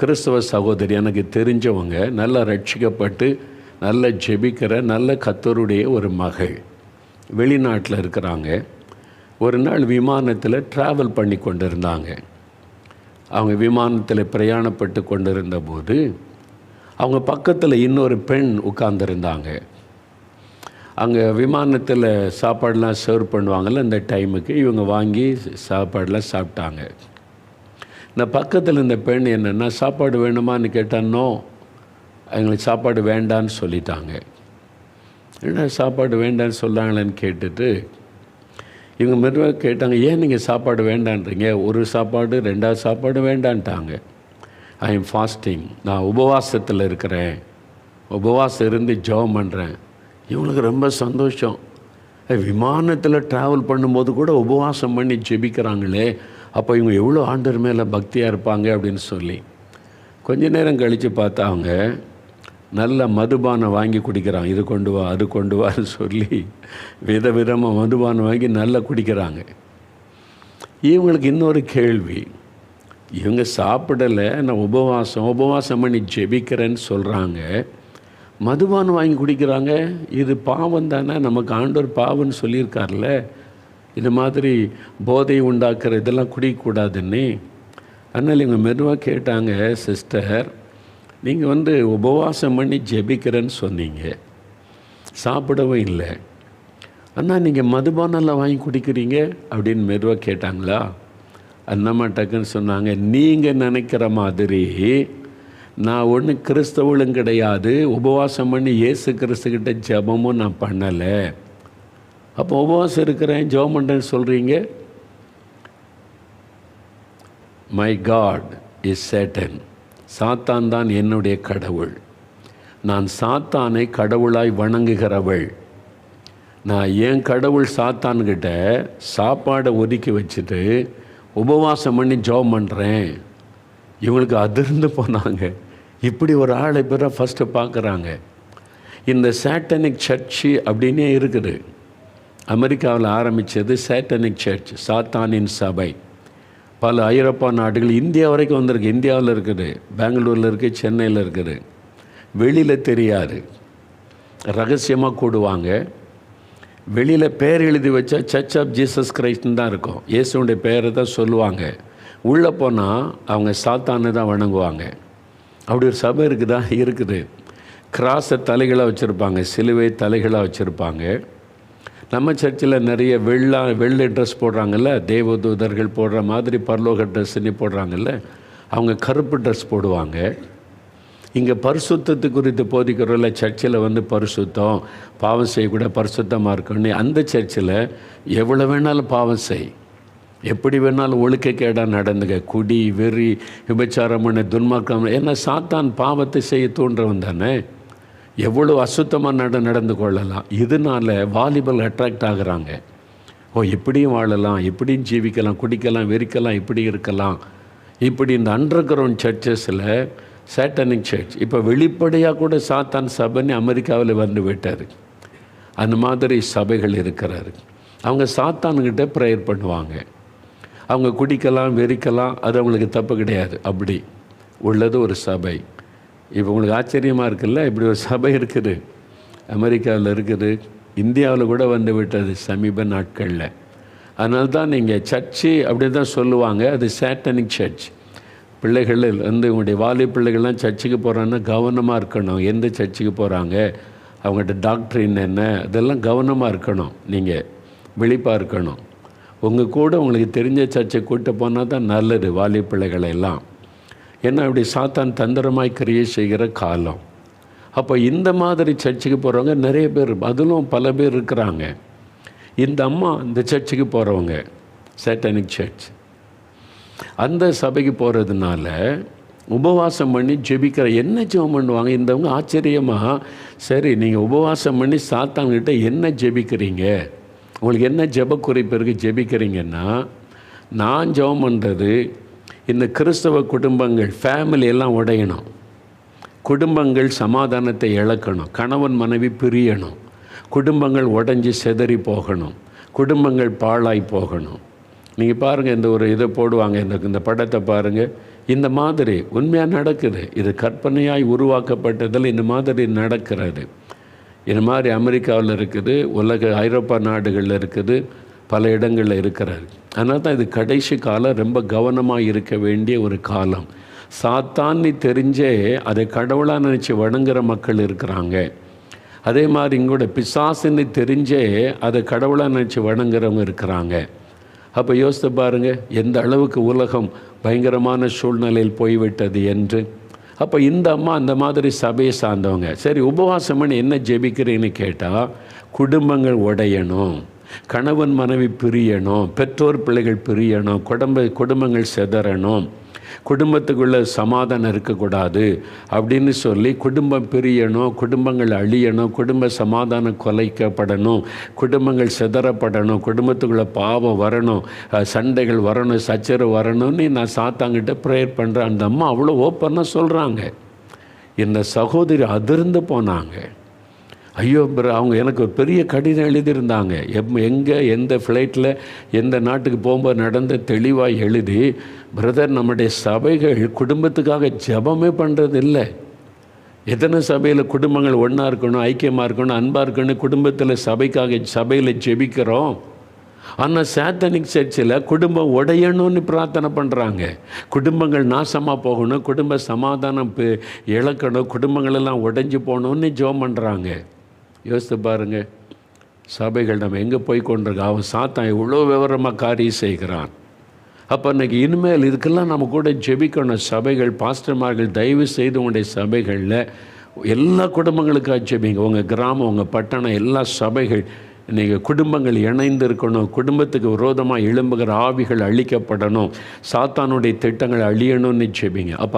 கிறிஸ்தவ சகோதரி எனக்கு தெரிஞ்சவங்க நல்லா ரட்சிக்கப்பட்டு நல்ல ஜெபிக்கிற நல்ல கத்தருடைய ஒரு மகள் வெளிநாட்டில் இருக்கிறாங்க. ஒரு நாள் விமானத்தில் ட்ராவல் பண்ணி கொண்டிருந்தாங்க. அவங்க விமானத்தில் பிரயாணப்பட்டு கொண்டிருந்த போது அவங்க பக்கத்தில் இன்னொரு பெண் உட்கார்ந்துருந்தாங்க. அங்கே விமானத்தில் சாப்பாடெலாம் சர்வ் பண்ணுவாங்கள்ல அந்த டைமுக்கு இவங்க வாங்கி சாப்பாடெலாம் சாப்பிட்டாங்க. இந்த பக்கத்தில் இந்த பெண் என்னென்னா சாப்பாடு வேணுமான்னு கேட்டானோ எங்களுக்கு சாப்பாடு வேண்டான்னு சொல்லிட்டாங்க. என்ன சாப்பாடு வேண்டான்னு சொல்லாங்களேன்னு கேட்டுட்டு இவங்க மெதுவாக கேட்டாங்க ஏன் நீங்கள் சாப்பாடு வேண்டான்றீங்க? ஒரு சாப்பாடு ரெண்டாவது சாப்பாடு வேண்டான்ட்டாங்க. ஐ எம் ஃபாஸ்டிங் நான் உபவாசத்தில் இருக்கிறேன். உபவாசம் இருந்து ஜெபம் பண்ணுறேன் இவங்களுக்கு ரொம்ப சந்தோஷம். விமானத்தில் ட்ராவல் பண்ணும்போது கூட உபவாசம் பண்ணி ஜெபிக்கிறாங்களே அப்போ இவங்க எவ்வளோ ஆண்டர் மேலே பக்தியாக இருப்பாங்க அப்படின்னு சொல்லி கொஞ்ச நேரம் கழித்து பார்த்தா அவங்க நல்ல மதுபானம் வாங்கி குடிக்கிறாங்க. இது கொண்டு வா அது கொண்டு வான்னு சொல்லி வித விதமாக மதுபானம் வாங்கி நல்லா குடிக்கிறாங்க. இவங்களுக்கு இன்னொரு கேள்வி. இவங்க சாப்பிடலை நான் உபவாசம் உபவாசம் பண்ணி ஜெபிக்கிறேன்னு சொல்கிறாங்க மதுபானம் வாங்கி குடிக்கிறாங்க. இது பாவம் தானே? நமக்கு ஆண்டோர் பாவம்னு சொல்லியிருக்கார்ல இது மாதிரி போதை உண்டாக்குற இதெல்லாம் குடிக்கக்கூடாதுன்னு அதனால் இவங்க மெதுவாக கேட்டாங்க சிஸ்டர் நீங்கள் வந்து உபவாசம் பண்ணி ஜெபிக்கிறேன்னு சொன்னீங்க. சாப்பிடவும் இல்லை. அண்ணா நீங்கள் மதுபானெல்லாம் வாங்கி குடிக்கிறீங்க? அப்படின்னு மெதுவாக கேட்டாங்களா. அண்ணம்மா டக்குன்னு சொன்னாங்க நீங்கள் நினைக்கிற மாதிரி நான் ஒன்று கிறிஸ்தவளும் கிடையாது. உபவாசம் பண்ணி இயேசு கிறிஸ்துக்கிட்ட ஜெபமும் நான் பண்ணலை. அப்போ உபவாசம் இருக்கிறேன் ஜெபம் பண்ணுறேன்னு சொல்கிறீங்க மை காட் இஸ் சேட்டன் சாத்தான் தான் என்னுடைய கடவுள். நான் சாத்தானை கடவுளாய் வணங்குகிறவள். நான் என் கடவுள் சாத்தான்கிட்ட சாப்பாடை ஒதுக்கி வச்சுட்டு உபவாசம் பண்ணி ஜெபம் பண்ணுறேன் இவங்களுக்கு அதிர்ந்து போனாங்க. இப்படி ஒரு ஆளை பேராக ஃபஸ்ட்டு பார்க்குறாங்க. இந்த சேட்டனிக் சர்ச்சு அப்படின்னே இருக்குது. அமெரிக்காவில் ஆரம்பித்தது சேட்டனிக் சர்ச் சாத்தானின் சபை. பல ஐரோப்பா நாடுகள் இந்தியா வரைக்கும் வந்திருக்கு. இந்தியாவில் இருக்குது பெங்களூரில் இருக்குது சென்னையில் இருக்குது. வெளியில் தெரியாது. ரகசியமாக கூடுவாங்க. வெளியில் பேர் எழுதி வச்சா சர்ச் ஆஃப் ஜீசஸ் கிரைஸ்ட்னு தான் இருக்கும். இயேசுடைய பேரை தான் சொல்லுவாங்க. உள்ளே போனால் அவங்க சாத்தானை தான் வணங்குவாங்க. அப்படி ஒரு சபை இருக்குதா? இருக்குது. கிராஸை தலைகளாக வச்சுருப்பாங்க சிலுவை தலைகளாக வச்சுருப்பாங்க. நம்ம சர்ச்சில் நிறைய வெள்ளா வெள்ளை ட்ரெஸ் போடுறாங்கல்ல தேவதூதர்கள் போடுற மாதிரி பரலோக ட்ரெஸ்ன்னு போடுறாங்கல்ல அவங்க கருப்பு ட்ரெஸ் போடுவாங்க. இங்கே பரிசுத்தத்து குறித்து போதிக்கிறோம்ல சர்ச்சில் வந்து பரிசுத்தம் பாவம் செய்யக்கூட பரிசுத்தமாக இருக்கணும் அந்த சர்ச்சில் எவ்வளோ வேணாலும் பாவம் செய். எப்படி வேணாலும் ஒழுக்கக்கேடாக நடந்துங்க குடி வெறி விபச்சாரம் பண்ண துன்மார்க்கம் ஏன்னா சாத்தான் பாவத்தை செய்ய தூண்டுறவன் தானே. எவ்வளோ அசுத்தமாக நட நடந்து கொள்ளலாம். இதனால் வாலிபல் அட்ராக்ட் ஆகுறாங்க. ஓ இப்படியும் வாழலாம் இப்படியும் ஜீவிக்கலாம் குடிக்கலாம் வெறிக்கலாம் இப்படி இருக்கலாம். இப்படி இந்த அண்டர் கிரவுண்ட் சர்ச்சஸில் சேட்டனிக் சர்ச் இப்போ வெளிப்படையாக கூட சாத்தான் சபைன்னு அமெரிக்காவில் வந்து விட்டார். அந்த மாதிரி சபைகள் இருக்கிறாரு. அவங்க சாத்தானுக்கிட்ட ப்ரேயர் பண்ணுவாங்க. அவங்க குடிக்கலாம் வெறிக்கலாம் அது அவங்களுக்கு தப்பு கிடையாது. அப்படி உள்ளது ஒரு சபை. இப்போ உங்களுக்கு ஆச்சரியமாக இருக்குல்ல? இப்படி ஒரு சபை இருக்குது. அமெரிக்காவில் இருக்குது. இந்தியாவில் கூட வந்து விட்டது சமீப நாட்களில். அதனால தான் நீங்கள் சர்ச்சு அப்படி தான் சொல்லுவாங்க. அது சேட்டனிக் சர்ச் பிள்ளைகள் வந்து உங்களுடைய வாலி பிள்ளைகள்லாம் சர்ச்சுக்கு போகிறாங்கன்னா கவனமாக இருக்கணும். எந்த சர்ச்சுக்கு போகிறாங்க அவங்கள்ட்ட டாக்டரின் என்ன? அதெல்லாம் கவனமாக இருக்கணும். நீங்கள் விழிப்பாக இருக்கணும். உங்கள் கூட உங்களுக்கு தெரிஞ்ச சர்ச்சை கூட்டு போனால் தான் நல்லது வாலி பிள்ளைகளை எல்லாம். ஏன்னா இப்படி சாத்தான் தந்திரமாய் கிரியை செய்கிற காலம். அப்போ இந்த மாதிரி சர்ச்சுக்கு போகிறவங்க நிறைய பேர் அதிலும் பல பேர் இருக்கிறாங்க. இந்த அம்மா இந்த சர்ச்சுக்கு போகிறவங்க சேட்டனிக் சர்ச் அந்த சபைக்கு போகிறதுனால உபவாசம் பண்ணி ஜெபிக்கிற என்ன ஜெபம் பண்ணுவாங்க? இந்தவங்க ஆச்சரியமாக சரி நீங்கள் உபவாசம் பண்ணி சாத்தான்கிட்ட என்ன ஜெபிக்கிறீங்க? உங்களுக்கு என்ன ஜெப குறிப்பு இருக்குது ஜெபிக்கிறீங்கன்னா நான் ஜெபம் பண்ணுறது இந்த கிறிஸ்தவ குடும்பங்கள் ஃபேமிலி எல்லாம் உடையணும். குடும்பங்கள் சமாதானத்தை இழக்கணும். கணவன் மனைவி பிரியணும். குடும்பங்கள் உடஞ்சி செதறி போகணும். குடும்பங்கள் பாழாய் போகணும். நீங்கள் பாருங்கள் இந்த ஒரு இதை போடுவாங்க. இந்த இந்த படத்தை பாருங்கள் இந்த மாதிரி உண்மையாக நடக்குது. இது கற்பனையாய் உருவாக்கப்பட்டதில் இந்த மாதிரி நடக்கிறது. இந்த மாதிரி அமெரிக்காவில் இருக்குது உலக ஐரோப்பா நாடுகளில் இருக்குது. பல இடங்களில் இருக்கிறார். அதனால தான் இது கடைசி காலம் ரொம்ப கவனமாக இருக்க வேண்டிய ஒரு காலம். சாத்தான்னு தெரிஞ்சே அதை கடவுளாக நினச்சி வணங்குற மக்கள் இருக்கிறாங்க. அதே மாதிரி இங்கூட பிசாசுன்னு தெரிஞ்சே அதை கடவுளாக நினச்சி வணங்குறவங்க இருக்கிறாங்க. அப்போ யோசித்து பாருங்கள் எந்த அளவுக்கு உலகம் பயங்கரமான சூழ்நிலையில் போய்விட்டது என்று. அப்போ இந்த அம்மா அந்த மாதிரி சபையை சார்ந்தவங்க. சரி உபவாசம் என்ன ஜெபிக்கிறேன்னு கேட்டால் குடும்பங்கள் உடையணும். கணவன் மனைவி பிரியணும் பெற்றோர் பிள்ளைகள் பிரியணும் குடும்ப குடும்பங்கள் செதறணும் குடும்பத்துக்குள்ளே சமாதானம் இருக்கக்கூடாது அப்படின்னு சொல்லி குடும்பம் பிரியணும் குடும்பங்கள் அழியணும் குடும்ப சமாதானம் கொலைக்கப்படணும் குடும்பங்கள் சிதறப்படணும் குடும்பத்துக்குள்ளே பாவம் வரணும் சண்டைகள் வரணும் சச்சரவு வரணும்னு நான் சாத்தாங்கிட்ட ப்ரேயர் பண்ணுறேன் அந்த அம்மா அவ்வளோ ஓப்பனாக சொல்கிறாங்க இந்த சகோதரி அதிர்ந்து போனாங்க. ஐயோ பிர அவங்க எனக்கு ஒரு பெரிய கடிதம் எழுதியிருந்தாங்க. எப் எங்கே எந்த ஃப்ளைட்டில் எந்த நாட்டுக்கு போகும்போது நடந்த தெளிவாக எழுதி பிரதர் நம்முடைய சபைகள் குடும்பத்துக்காக ஜெபமே பண்ணுறது இல்லை எத்தனை சபையில் குடும்பங்கள் ஒன்றா இருக்கணும் ஐக்கியமாக இருக்கணும் அன்பாக இருக்கணும் குடும்பத்தில் சபைக்காக சபையில் ஜெபிக்கிறோம். ஆனால் சாத்தனிக் சர்ச்சில் குடும்பம் உடையணும்னு பிரார்த்தனை பண்ணுறாங்க குடும்பங்கள் நாசமாக போகணும் குடும்ப சமாதானம் இழக்கணும் குடும்பங்களெல்லாம் உடைஞ்சு போகணும்னு ஜெபம் பண்ணுறாங்க யோசித்து பாருங்கள் சபைகள் நம்ம எங்கே போய் கொண்டிருக்கோம் அவன் சாத்தான் இவ்வளோ விவரமாக காரியம் செய்கிறான். அப்போ இன்னைக்கு இனிமேல் இதுக்கெல்லாம் நம்ம கூட ஜெபிக்கணும். சபைகள் பாஸ்டர்மார்கள் தயவு செய்து உங்களுடைய சபைகளில் எல்லா குடும்பங்களுக்காக ஜெபிங்க. உங்கள் கிராமம் உங்கள் பட்டணம் எல்லா சபைகள் நீங்கள் குடும்பங்கள் இணைந்து இருக்கணும் குடும்பத்துக்கு விரோதமாக எழும்புகிற ஆவிகள் அழிக்கப்படணும். சாத்தானுடைய திட்டங்கள் அழியணும்னு ஜெபிங்க. அப்போ